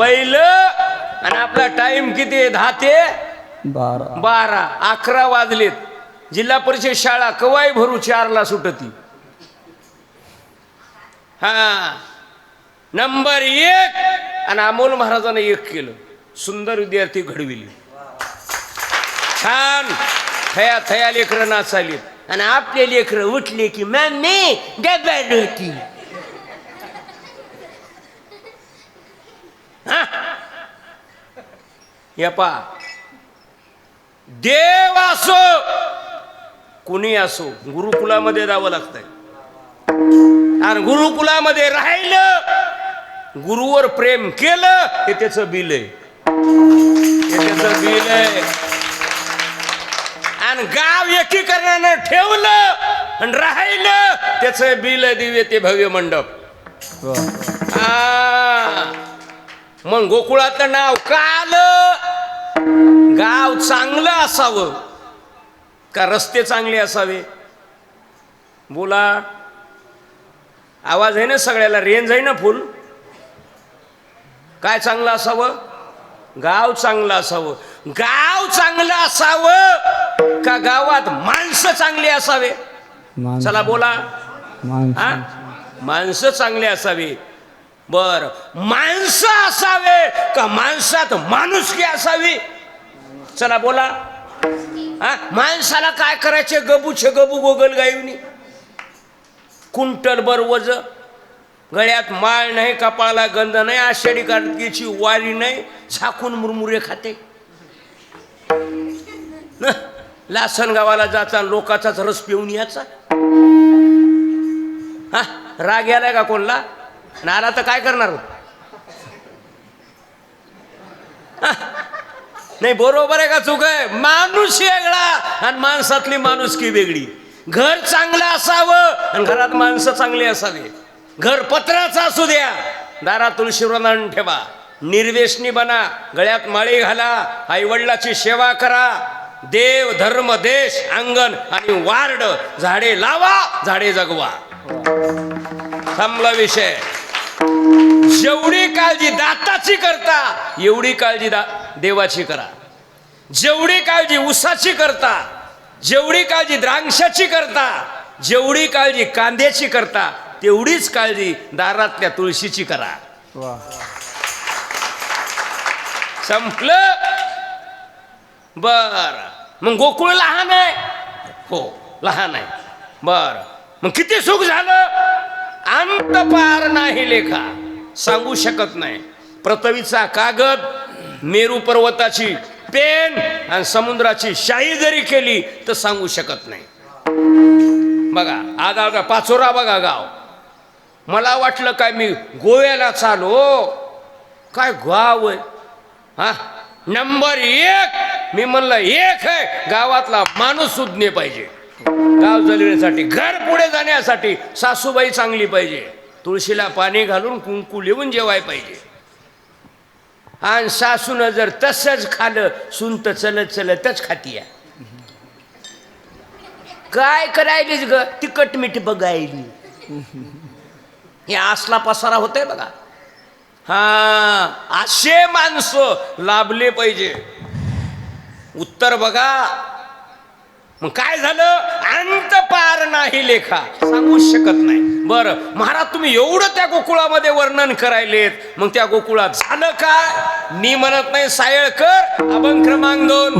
पहिलं आणि आपला टाइम किती दहा ते बारा. बारा. अकरा वाजलेत. जिल्हा परिषद शाळा कवाई भरू चारला सुटती. हा. नंबर एक आणि अमोल महाराजांना एक केलं. सुंदर विद्यार्थी घडविली. छान. थया थया लेकरं नाचालीत आणि आपले लेकरं उठले की मॅम मी डब्या होती या पा देव असो कुणी असो गुरुकुलामध्ये जावं लागतंय. आणि गुरुकुलामध्ये राहिलं गुरुवर प्रेम केलं हे त्याचं बिल आहे. हे त्याचं बिल आहे. आणि गाव एकीकरणानं ठेवलं आणि राहिलं त्याचं बिल आहे दिव्य ते भव्य मंडप. मग गोकुळाचं नाव का आलं गाव चांगलं असावं का रस्ते चांगले असावे? बोला. आवाज आहे ना सगळ्याला? रेंज आहे ना फुल? काय चांगलं असावं? गाव चांगलं असावं. गाव चांगलं असावं का गावात माणसं चांगली असावे? चला बोला. हा? माणसं चांगले असावे. बर माणसं असावे का माणसात माणुसकी असावी? चला बोला. हा? माणसाला काय करायचे? गबूचे गबू गोगल गायवनी कुंटल बर वज. गळ्यात माळ नाही कपाळाला गंध नाही आषाढी कार्तिकीची वारी नाही झाकून मुरमुरे खाते. न, लासन गावाला जाचा लोकाचाच रस पिऊन याचा हा? राग यालाय का कोणला? नाला तर काय करणार? नाही बरोबर आहे का चूक आहे? माणूस वेगळा आणि माणसातली माणुसकी वेगळी. घर चांगलं असावं आणि घरात माणसं चांगली असावी. घर पत्राचं असू द्या. दारात तुळशीवृंदान ठेवा. निर्वेशनी बना. गळ्यात माळी घाला. आई वडिलाची सेवा करा. देव धर्म देश अंगण आणि वार्ड. झाडे लावा झाडे जगवा. थांबला विषय. जेवढी काळजी दाताची करता एवढी काळजी दा देवाची करा. जेवढी काळजी उसाची करता जेवढी काळजी द्राक्षाची करता जेवढी काळजी कांद्याची करता तेवढीच काळजी दारातल्या तुळशीची करा. संपलं? बर. मग गोकुळ लहान आहे? हो लहान आहे. बर. मग किती सुख झालं? अंत पार नाही लेखा. सांगू शकत नाही. पृथ्वीचा कागद मेरू पर्वताची पेन आणि समुद्राची शाही जरी केली तर सांगू शकत नाही. बघा आधा आता पाचोरा बघा गाव. मला वाटलं काय मी गोव्याला चालो. काय गाव आहे? हा? नंबर एक. मी म्हणलं एक आहे. गावातला माणूस सुज्ञे पाहिजे. गाव जलविण्यासाठी घर पुढे जाण्यासाठी सासूबाई चांगली पाहिजे. तुळशीला पाणी घालून कुंकू लिहून जेवाय पाहिजे. आणि सासून जर तसंच खालं तर चलत चलतच खातीया. काय करायलीच ग? तिकट मीठ बघायली. हे असला पसारा होतोय बघा. हा असे माणसं लाभले पाहिजे. उत्तर बघा मग काय झालं? अंत पार नाही लेखा. सांगूच शकत नाही. बरं महाराज तुम्ही एवढं त्या गोकुळामध्ये वर्णन करायलेत. मग त्या गोकुळात झालं काय? मी म्हणत नाही सायळकर अभंग क्रमांक दोन.